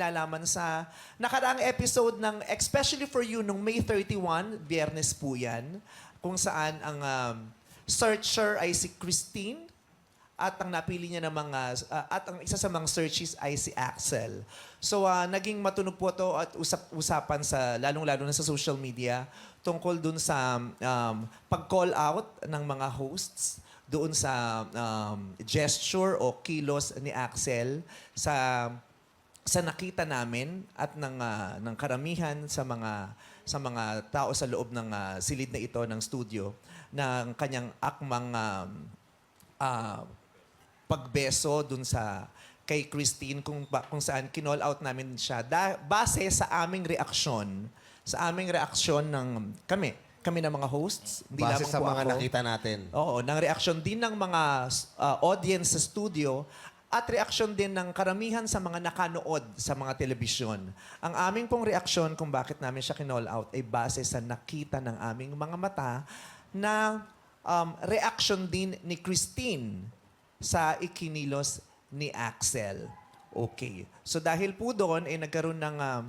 kinalaman sa nakaraang episode ng Especially for You nung May 31, biyernes po yan, kung saan ang um, searcher ay si Christine at ang napili niya ng mga ah, at ang isa sa mga searches ay si Axel. So ah, naging matunog po to at usap-usapan sa lalong-lalo na sa social media tungkol dun sa um, pag-call out ng mga hosts doon sa um, gesture o kilos ni Axel sa sa nakita namin at ng ah, ng karamihan sa mga sa mga tao sa loob ng ah, silid na ito ng studio ng kanyang akmang um, ah, pagbeso dun sa kay Christine kung ba, kung saan kinall out namin siya da, base sa aming reaksyon sa aming reaksyon ng kami kami ng mga hosts hindi Base lamang sa po mga ako. nakita natin. Oo, ng reaksyon din ng mga uh, audience sa studio at reaksyon din ng karamihan sa mga nakanood sa mga telebisyon. Ang aming pong reaksyon kung bakit namin siya kinall out ay base sa nakita ng aming mga mata na um, reaksyon din ni Christine sa ikinilos ni Axel. Okay. So dahil po doon ay nagkaroon ng um,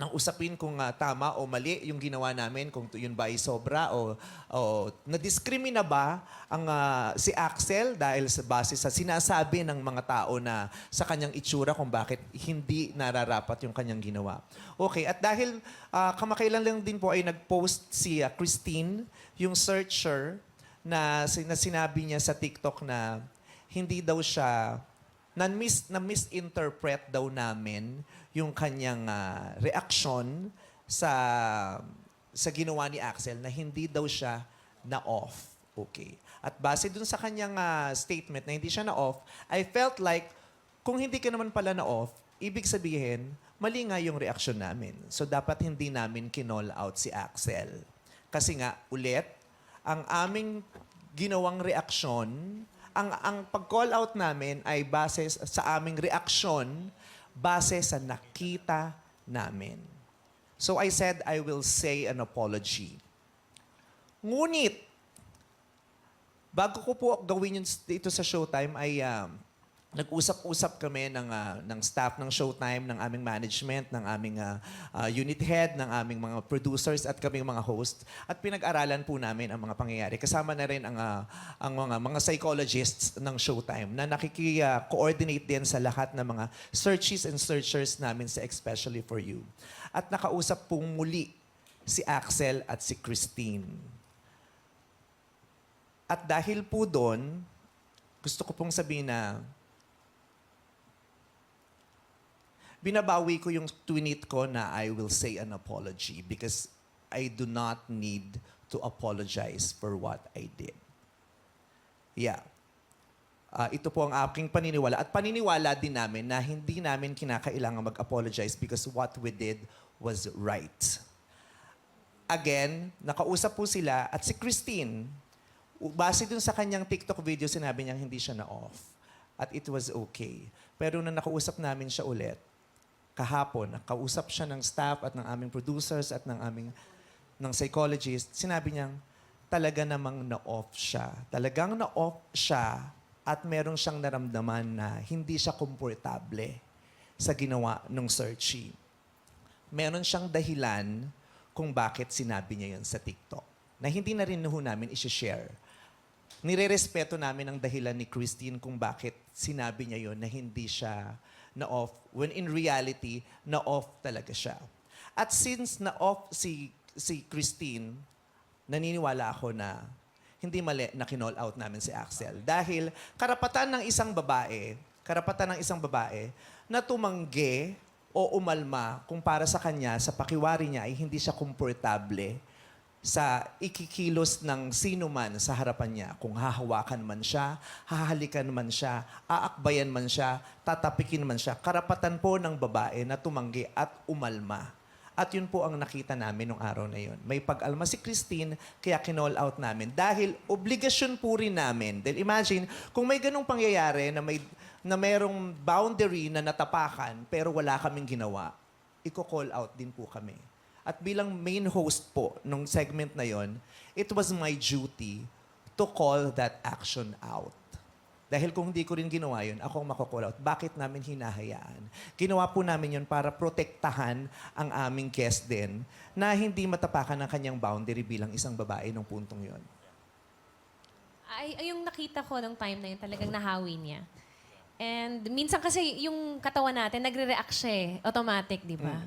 ng usapin kung ah, tama o mali yung ginawa namin, kung yun ba ay sobra o, o nadiskrimina ba ang ah, si Axel dahil sa base sa sinasabi ng mga tao na sa kanyang itsura kung bakit hindi nararapat yung kanyang ginawa. Okay, at dahil ah, kamakailan lang din po ay nag-post si ah, Christine, yung searcher, na, sin- na sinabi niya sa TikTok na hindi daw siya na, mis, na misinterpret daw namin yung kanyang ah, reaksyon sa sa ginawa ni Axel na hindi daw siya na off. Okay. At base dun sa kanyang ah, statement na hindi siya na off, I felt like kung hindi ka naman pala na off, ibig sabihin, mali nga yung reaksyon namin. So dapat hindi namin kinall out si Axel. Kasi nga, ulit, ang aming ginawang reaksyon, ang, ang pag-call out namin ay base sa aming reaksyon, base sa nakita namin. So I said, I will say an apology. Ngunit, bago ko po gawin yun dito sa Showtime ay um, nag-usap-usap kami ng, ah, ng staff ng Showtime, ng aming management, ng aming ah, ah, unit head, ng aming mga producers at kaming mga host. At pinag-aralan po namin ang mga pangyayari. Kasama na rin ang, ah, ang mga, mga psychologists ng Showtime na nakiki-coordinate din sa lahat ng mga searches and searchers namin sa Especially For You. At nakausap pong muli si Axel at si Christine. At dahil po doon, gusto ko pong sabihin na binabawi ko yung tweet ko na I will say an apology because I do not need to apologize for what I did. Yeah. Ah, ito po ang aking paniniwala. At paniniwala din namin na hindi namin kinakailangan mag-apologize because what we did was right. Again, nakausap po sila at si Christine, base dun sa kanyang TikTok video, sinabi niya hindi siya na-off. At it was okay. Pero nung nakausap namin siya ulit, kahapon, nakausap siya ng staff at ng aming producers at ng aming ng psychologist, sinabi niyang talaga namang na-off siya. Talagang na-off siya at meron siyang naramdaman na hindi siya komportable sa ginawa ng searchy. Meron siyang dahilan kung bakit sinabi niya yun sa TikTok na hindi na rin ho namin isi-share. Nire-respeto namin ang dahilan ni Christine kung bakit sinabi niya yun na hindi siya na-off when in reality, na-off talaga siya. At since na-off si, si Christine, naniniwala ako na hindi mali na kinall out namin si Axel. Dahil karapatan ng isang babae, karapatan ng isang babae na tumanggi o umalma kung para sa kanya, sa pakiwari niya ay hindi siya komportable sa ikikilos ng sino man sa harapan niya. Kung hahawakan man siya, hahalikan man siya, aakbayan man siya, tatapikin man siya. Karapatan po ng babae na tumanggi at umalma. At yun po ang nakita namin nung araw na yun. May pag-alma si Christine, kaya kinall out namin. Dahil obligasyon po rin namin. Dahil imagine, kung may ganong pangyayari na may na merong boundary na natapakan pero wala kaming ginawa, iko-call out din po kami. At bilang main host po nung segment na yon, it was my duty to call that action out. Dahil kung hindi ko rin ginawa yun, ako ang makukull out. Bakit namin hinahayaan? Ginawa po namin yun para protektahan ang aming guest din na hindi matapakan ng kanyang boundary bilang isang babae nung puntong yun. Ay, ay, yung nakita ko ng time na yun, talagang nahawi niya. And minsan kasi yung katawan natin, nagre-react siya eh. Automatic, di ba?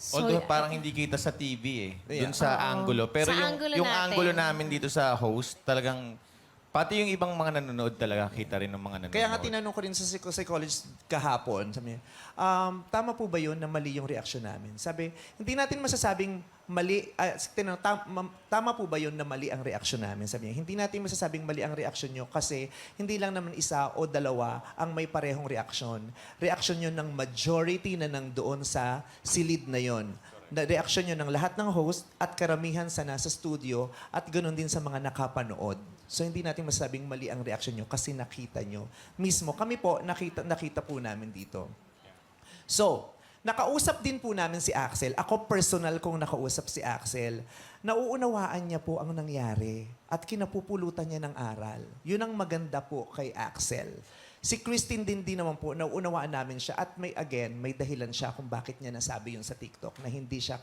So, Although parang hindi kita sa TV eh. Doon sa angulo. Pero Sa yung, angulo yung natin. angulo namin dito sa host, talagang pati yung ibang mga nanonood talaga kita rin ng mga nanonood. Kaya nga tinanong ko rin sa psycho- psychologist kahapon, sabi niya, um, tama po ba yun na mali yung reaksyon namin? Sabi, hindi natin masasabing mali, ah, tinanong, tam- ma- tama po ba yun na mali ang reaksyon namin? Sabi niya, hindi natin masasabing mali ang reaksyon nyo kasi hindi lang naman isa o dalawa ang may parehong reaksyon. Reaksyon yun ng majority na nandoon sa silid na yon na reaksyon yun ng lahat ng host at karamihan sa nasa studio at ganoon din sa mga nakapanood. So hindi natin masabing mali ang reaksyon nyo kasi nakita nyo. Mismo, kami po, nakita, nakita po namin dito. So, nakausap din po namin si Axel. Ako personal kong nakausap si Axel. Nauunawaan niya po ang nangyari at kinapupulutan niya ng aral. Yun ang maganda po kay Axel. Si Christine din din naman po, nauunawaan namin siya at may again, may dahilan siya kung bakit niya nasabi yun sa TikTok na hindi siya,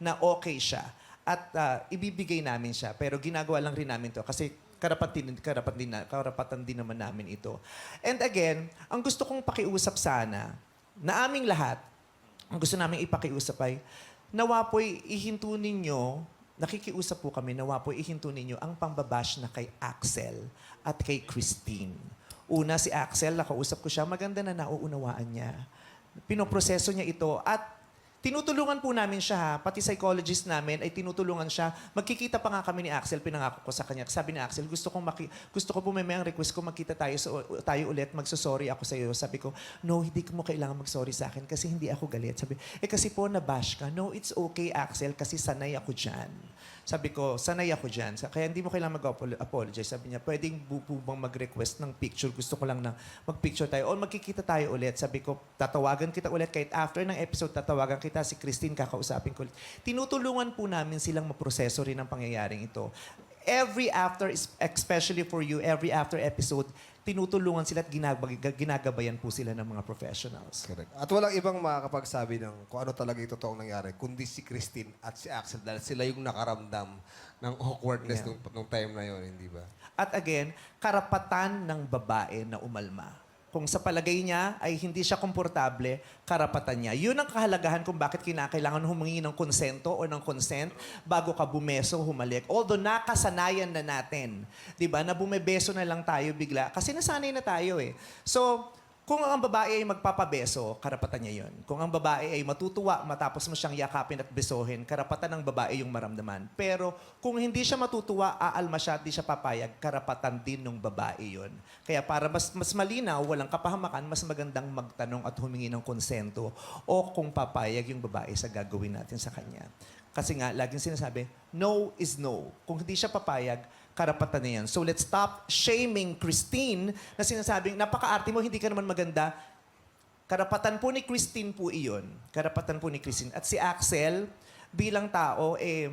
na okay siya. At ah, ibibigay namin siya. Pero ginagawa lang rin namin to kasi karapatan din, karapatan din, na- karapatan din naman namin ito. And again, ang gusto kong pakiusap sana, na aming lahat, ang gusto namin ipakiusap ay, nawa po'y ihinto ninyo, nakikiusap po kami, nawa po'y ihinto ninyo ang pambabash na kay Axel at kay Christine. Una, si Axel, nakausap ko siya, maganda na nauunawaan niya. Pinoproseso niya ito at tinutulungan po namin siya, ha? pati psychologist namin ay tinutulungan siya. Magkikita pa nga kami ni Axel, pinangako ko sa kanya. Sabi ni Axel, gusto ko maki gusto ko po may may request ko magkita tayo sa tayo ulit, magso-sorry ako sa iyo. Sabi ko, no, hindi mo kailangan mag-sorry sa akin kasi hindi ako galit. Sabi, eh kasi po nabash ka. No, it's okay Axel kasi sanay ako diyan. Sabi ko, sanay ako dyan. Sa- Kaya hindi mo kailangan mag-apologize. Sabi niya, pwedeng bu- bang mag-request ng picture? Gusto ko lang na mag-picture tayo. O magkikita tayo ulit. Sabi ko, tatawagan kita ulit. Kahit after ng episode, tatawagan kita. Si Christine, kakausapin ko. Tinutulungan po namin silang maproseso rin ang pangyayaring ito. Every after, especially for you, every after episode, tinutulungan sila at ginagab- ginagabayan po sila ng mga professionals. Correct. At walang ibang makakapagsabi ng kung ano talaga yung totoong nangyari, kundi si Christine at si Axel dahil sila yung nakaramdam ng awkwardness Yeah. nung, nung time na yun, hindi ba? At again, karapatan ng babae na umalma. Kung sa palagay niya ay hindi siya komportable, karapatan niya. Yun ang kahalagahan kung bakit kinakailangan humingi ng konsento o ng consent bago ka bumeso, humalik. Although nakasanayan na natin, di ba, na bumebeso na lang tayo bigla. Kasi nasanay na tayo eh. So, kung ang babae ay magpapabeso, karapatan niya yun. Kung ang babae ay matutuwa matapos mo siyang yakapin at besohin, karapatan ng babae yung maramdaman. Pero kung hindi siya matutuwa, aalma siya at di siya papayag, karapatan din ng babae yun. Kaya para mas, mas malinaw, walang kapahamakan, mas magandang magtanong at humingi ng konsento o kung papayag yung babae sa gagawin natin sa kanya. Kasi nga, laging sinasabi, no is no. Kung hindi siya papayag, karapatan na yan. So let's stop shaming Christine na sinasabing, napaka-arte mo, hindi ka naman maganda. Karapatan po ni Christine po iyon. Karapatan po ni Christine. At si Axel, bilang tao, eh,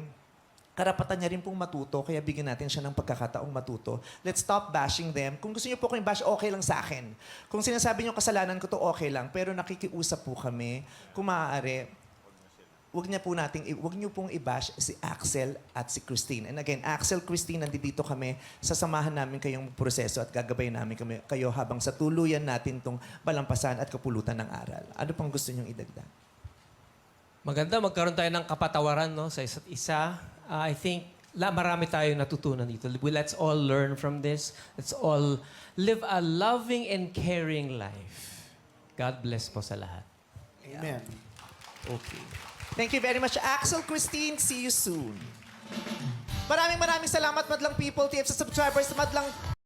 karapatan niya rin pong matuto, kaya bigyan natin siya ng pagkakataong matuto. Let's stop bashing them. Kung gusto niyo po kayong bash, okay lang sa akin. Kung sinasabi niyo kasalanan ko to, okay lang. Pero nakikiusap po kami, kung maaari, wag niya po nating wag niyo pong i-bash si Axel at si Christine. And again, Axel, Christine, nandito kami. Sasamahan namin kayong proseso at gagabayin namin kami, kayo habang sa tuluyan natin tong balampasan at kapulutan ng aral. Ano pang gusto niyong idagdag? Maganda magkaroon tayo ng kapatawaran no sa isa't isa. Uh, I think la marami tayong natutunan dito. We- Let's all learn from this. Let's all live a loving and caring life. God bless po sa lahat. Amen. Okay. Thank you very much, Axel, Christine. See you soon. Maraming maraming salamat, Madlang People, TF sa subscribers, Madlang